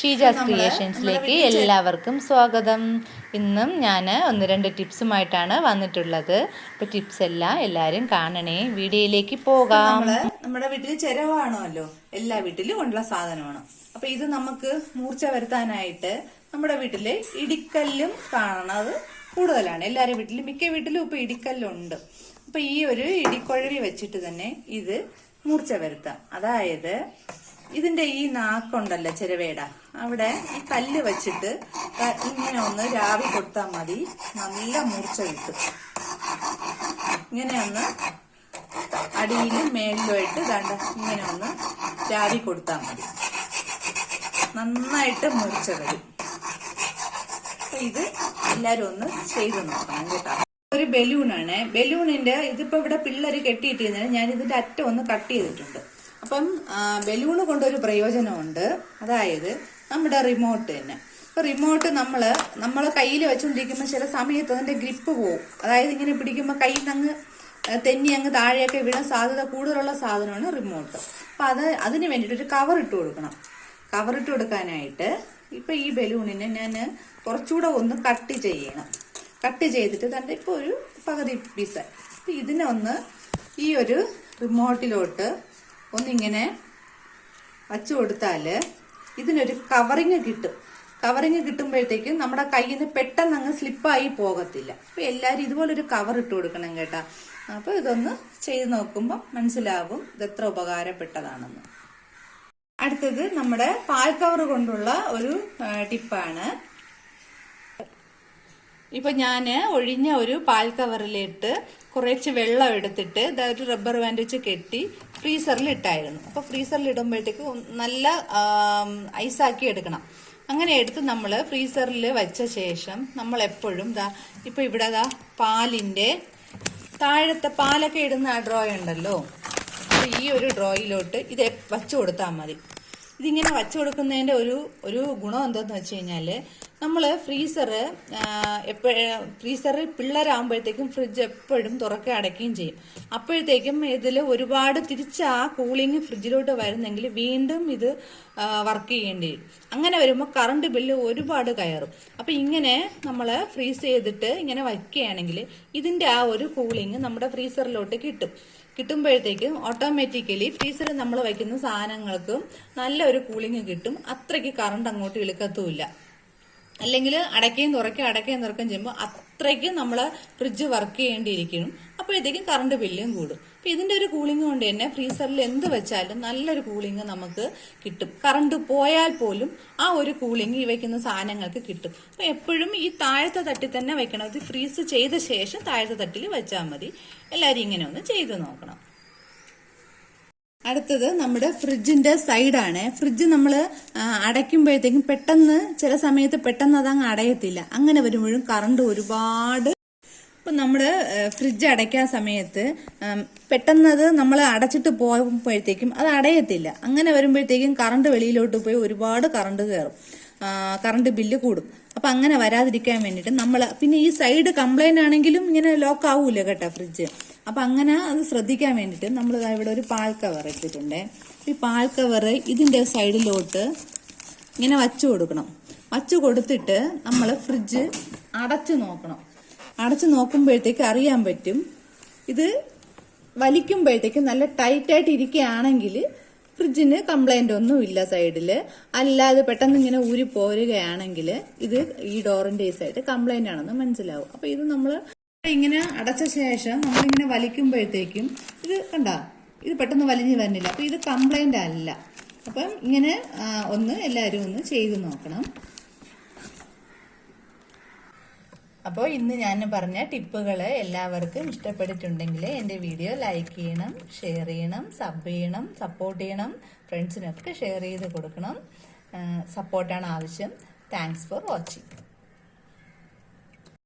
ഷീജാസ് ക്രിയേഷൻസിലേക്ക് എല്ലാവർക്കും സ്വാഗതം. ഇന്നും ഞാൻ ഒന്ന് രണ്ട് ടിപ്സുമായിട്ടാണ് വന്നിട്ടുള്ളത്. അപ്പോൾ ടിപ്സ് എല്ലാം എല്ലാവരും കാണണേ. വീഡിയോയിലേക്ക് പോകാം. നമ്മുടെ വീട്ടിൽ ചെലവാണല്ലോ എല്ലാ വീട്ടിലും ഉള്ള സാധനമാണ്. അപ്പൊ ഇത് നമുക്ക് മൂർച്ച വരുത്താനായിട്ട് നമ്മുടെ വീട്ടിൽ ഇടിക്കല്ലും കാണുന്നത് കൂടുതലാണ്. എല്ലാവരുടെ വീട്ടിലും മിക്ക വീട്ടിലും ഇപ്പൊ ഇടിക്കല്ലുണ്ട്. അപ്പൊ ഈ ഒരു ഇടിക്കൊഴവി വെച്ചിട്ട് തന്നെ ഇത് മൂർച്ച വരുത്താം. അതായത് ഇതിന്റെ ഈ നാക്കുണ്ടല്ലോ ചെരവേട. അവിടെ ഈ കല്ല് വെച്ചിട്ട് ഇങ്ങനെ ഒന്ന് രാവി കൊടുത്താൽ മതി. നല്ല മൂർച്ച കിട്ടും. ഇങ്ങനെ ഒന്ന് അടിയിലും മേളിലുമായിട്ട് കണ്ട ഇങ്ങനെ ഒന്ന് രാവി കൊടുത്താൽ മതി. നന്നായിട്ട് മൂർച്ച വരും. ഇത് എല്ലാരും ഒന്ന് ചെയ്ത് നോക്കണം കേട്ടോ. ഒരു ബലൂണാണ്. ബലൂണിന്റെ ഇതിപ്പോ ഇവിടെ പിള്ളേര് കെട്ടിയിട്ടിരുന്നത്. ഞാൻ ഇതിന്റെ അറ്റം ഒന്ന് കട്ട് ചെയ്തിട്ടുണ്ട്. അപ്പം ബലൂൺ കൊണ്ടൊരു പ്രയോജനമുണ്ട്. അതായത് നമ്മുടെ റിമോട്ട് തന്നെ. ഇപ്പം റിമോട്ട് നമ്മൾ നമ്മൾ കയ്യിൽ വെച്ചുകൊണ്ടിരിക്കുമ്പോൾ ചില സമയത്ത് അതിന്റെ ഗ്രിപ്പ് പോവും. അതായത് ഇങ്ങനെ പിടിക്കുമ്പോൾ കയ്യിൽ നിന്ന് അങ്ങ് തെന്നി അങ്ങ് താഴെയൊക്കെ വീണ സാധ്യത കൂടുതലുള്ള സാധനമാണ് റിമോട്ട് അപ്പം അത് അതിന് വേണ്ടിയിട്ട് ഒരു കവർ കൊടുക്കണം. കവർ കൊടുക്കാനായിട്ട് ഇപ്പം ഈ ബലൂണിനെ ഞാൻ കുറച്ചുകൂടെ ഒന്ന് കട്ട് ചെയ്യണം. കട്ട് ചെയ്തിട്ട് തന്റെ ഇപ്പോൾ ഒരു പകുതി പീസ് ഇതിനെ ഒന്ന് ഈ ഒരു റിമോട്ടിലോട്ട് ഒന്നിങ്ങനെ വച്ചു കൊടുത്താൽ ഇതിനൊരു കവറിങ് കിട്ടും. കവറിങ് കിട്ടുമ്പോഴത്തേക്കും നമ്മുടെ കയ്യിൽ നിന്ന് പെട്ടെന്ന് അങ്ങ് സ്ലിപ്പായി പോകത്തില്ല. അപ്പം എല്ലാവരും ഇതുപോലൊരു കവർ ഇട്ട് കൊടുക്കണം കേട്ടോ. അപ്പോൾ ഇതൊന്ന് ചെയ്ത് നോക്കുമ്പോൾ മനസ്സിലാവും ഇത് എത്ര ഉപകാരപ്പെട്ടതാണെന്ന്. അടുത്തത് നമ്മുടെ പാൽ കവർ കൊണ്ടുള്ള ഒരു ടിപ്പാണ്. ഇപ്പൊ ഞാൻ ഒഴിഞ്ഞ ഒരു പാൽ കവറിലിട്ട് കുറച്ച് വെള്ളം എടുത്തിട്ട് ഒരു റബ്ബർ ബാൻഡ് വെച്ച് കെട്ടി ഫ്രീസറിൽ ഇട്ടായിരുന്നു. അപ്പൊ ഫ്രീസറിൽ ഇടുമ്പോഴത്തേക്ക് നല്ല ഐസാക്കി എടുക്കണം. അങ്ങനെ എടുത്ത് നമ്മൾ ഫ്രീസറിൽ വെച്ച ശേഷം നമ്മൾ എപ്പോഴും ദാ ഇപ്പൊ ഇവിടെ ദാ പാലിന്റെ താഴത്തെ പാലൊക്കെ ഇടുന്ന ആ ഡ്രോ ഉണ്ടല്ലോ. അപ്പൊ ഈ ഒരു ഡ്രോയിലോട്ട് ഇത് വച്ചു കൊടുത്താൽ മതി. ഇതിങ്ങനെ വച്ചു കൊടുക്കുന്നതിന്റെ ഒരു ഒരു ഗുണം എന്താന്ന് വെച്ച് കഴിഞ്ഞാൽ നമ്മൾ ഫ്രീസർ എപ്പോഴും ഫ്രീസർ പിള്ളേരാകുമ്പോഴത്തേക്കും ഫ്രിഡ്ജ് എപ്പോഴും തുറക്കുക അടയ്ക്കുകയും ചെയ്യും. അപ്പോഴത്തേക്കും ഇതിൽ ഒരുപാട് തിരിച്ച് ആ കൂളിംഗ് ഫ്രിഡ്ജിലോട്ട് വരുന്നെങ്കിൽ വീണ്ടും ഇത് വർക്ക് ചെയ്യേണ്ടി വരും. അങ്ങനെ വരുമ്പോൾ കറണ്ട് ബില്ല് ഒരുപാട് കയറും. അപ്പം ഇങ്ങനെ നമ്മൾ ഫ്രീസ് ചെയ്തിട്ട് ഇങ്ങനെ വയ്ക്കുകയാണെങ്കിൽ ഇതിന്റെ ആ ഒരു കൂളിംഗ് നമ്മുടെ ഫ്രീസറിലോട്ട് കിട്ടും. കിട്ടുമ്പോഴത്തേക്കും ഓട്ടോമാറ്റിക്കലി ഫ്രീസറിൽ നമ്മൾ വയ്ക്കുന്ന സാധനങ്ങൾക്കും നല്ലൊരു കൂളിംഗ് കിട്ടും. അത്രയ്ക്ക് കറണ്ട് അങ്ങോട്ട് ഇളുക്കത്തുമില്ല അല്ലെങ്കിൽ അടയ്ക്കുകയും തുറക്കുകയും അടയ്ക്കുകയും തുറക്കുകയും ചെയ്യുമ്പോൾ അത്രയ്ക്കും നമ്മൾ ഫ്രിഡ്ജ് വർക്ക് ചെയ്യേണ്ടിയിരിക്കും. അപ്പോഴത്തേക്കും കറണ്ട് ബില്ലും കൂടും. അപ്പം ഇതിന്റെ ഒരു കൂളിംഗ് കൊണ്ട് തന്നെ ഫ്രീസറിൽ എന്ത് വെച്ചാലും നല്ലൊരു കൂളിംഗ് നമുക്ക് കിട്ടും. കറണ്ട് പോയാൽ പോലും ആ ഒരു കൂളിംഗ് ഈ വയ്ക്കുന്ന സാധനങ്ങൾക്ക് കിട്ടും. അപ്പം എപ്പോഴും ഈ താഴത്തെ തട്ടിൽ തന്നെ വെക്കണം ഇത് ഫ്രീസ് ചെയ്ത ശേഷം താഴത്തെ തട്ടിൽ വെച്ചാൽ മതി. എല്ലാവരും ഇങ്ങനെ ഒന്ന് ചെയ്തു നോക്കണം. അടുത്തത് നമ്മുടെ ഫ്രിഡ്ജിന്റെ സൈഡാണ്. ഫ്രിഡ്ജ് നമ്മൾ അടയ്ക്കുമ്പോഴത്തേക്കും പെട്ടെന്ന് ചില സമയത്ത് പെട്ടെന്ന് അതങ്ങ് അടയത്തില്ല. അങ്ങനെ വരുമ്പോഴും കറണ്ട് ഒരുപാട്. ഇപ്പം നമ്മൾ ഫ്രിഡ്ജ് അടയ്ക്കാൻ സമയത്ത് പെട്ടെന്ന് അത് നമ്മൾ അടച്ചിട്ട് പോകുമ്പോഴത്തേക്കും അത് അടയത്തില്ല. അങ്ങനെ വരുമ്പോഴത്തേക്കും കറണ്ട് വെളിയിലോട്ട് പോയി ഒരുപാട് കറണ്ട് കയറും കറണ്ട് ബില്ല് കൂടും. അപ്പൊ അങ്ങനെ വരാതിരിക്കാൻ വേണ്ടിയിട്ട് നമ്മൾ പിന്നെ ഈ സൈഡ് കംപ്ലൈന്റ് ആണെങ്കിലും ഇങ്ങനെ ലോക്ക് ആവൂല കേട്ടോ ഫ്രിഡ്ജ്. അപ്പൊ അങ്ങനെ അത് ശ്രദ്ധിക്കാൻ വേണ്ടിയിട്ട് നമ്മൾ ഇവിടെ ഒരു പാൽ കവർ ഇട്ടിട്ടുണ്ട്. ഈ പാൽ കവർ ഇതിന്റെ സൈഡിലോട്ട് ഇങ്ങനെ വച്ചു കൊടുക്കണം. വച്ചു കൊടുത്തിട്ട് നമ്മൾ ഫ്രിഡ്ജ് അടച്ചു നോക്കണം. അടച്ചു നോക്കുമ്പോഴത്തേക്ക് അറിയാൻ പറ്റും ഇത് വലിക്കുമ്പോഴത്തേക്ക് നല്ല ടൈറ്റായിട്ട് ഇരിക്കുകയാണെങ്കിൽ ഫ്രിഡ്ജിന് കംപ്ലൈന്റ് ഒന്നും ഇല്ല സൈഡിൽ അല്ലാതെ പെട്ടെന്ന് ഇങ്ങനെ ഊരി പോരുകയാണെങ്കിൽ ഇത് ഈ ഡോറിന്റെ ഈ സൈഡ് കംപ്ലൈന്റ് ആണെന്ന് മനസ്സിലാവും. അപ്പോൾ ഇത് നമ്മൾ ഇങ്ങനെ അടച്ച ശേഷം നമ്മളിങ്ങനെ വലിക്കുമ്പോഴത്തേക്കും ഇത് കണ്ട? ഇത് പെട്ടെന്ന് വലിഞ്ഞു വരുന്നില്ല അപ്പൊ ഇത് കംപ്ലൈന്റ് അല്ല. അപ്പം ഇങ്ങനെ ഒന്ന് എല്ലാവരും ഒന്ന് ചെയ്തു നോക്കണം. അപ്പോൾ ഇന്ന് ഞാൻ പറഞ്ഞ ടിപ്പുകൾ എല്ലാവർക്കും ഇഷ്ടപ്പെട്ടിട്ടുണ്ടെങ്കിൽ എന്റെ വീഡിയോ ലൈക്ക് ചെയ്യണം ഷെയർ ചെയ്യണം സബ് ചെയ്യണം സപ്പോർട്ട് ചെയ്യണം ഫ്രണ്ട്സിനൊക്കെ ഷെയർ ചെയ്ത് കൊടുക്കണം. സപ്പോർട്ടാണ് ആവശ്യം. Thanks for watching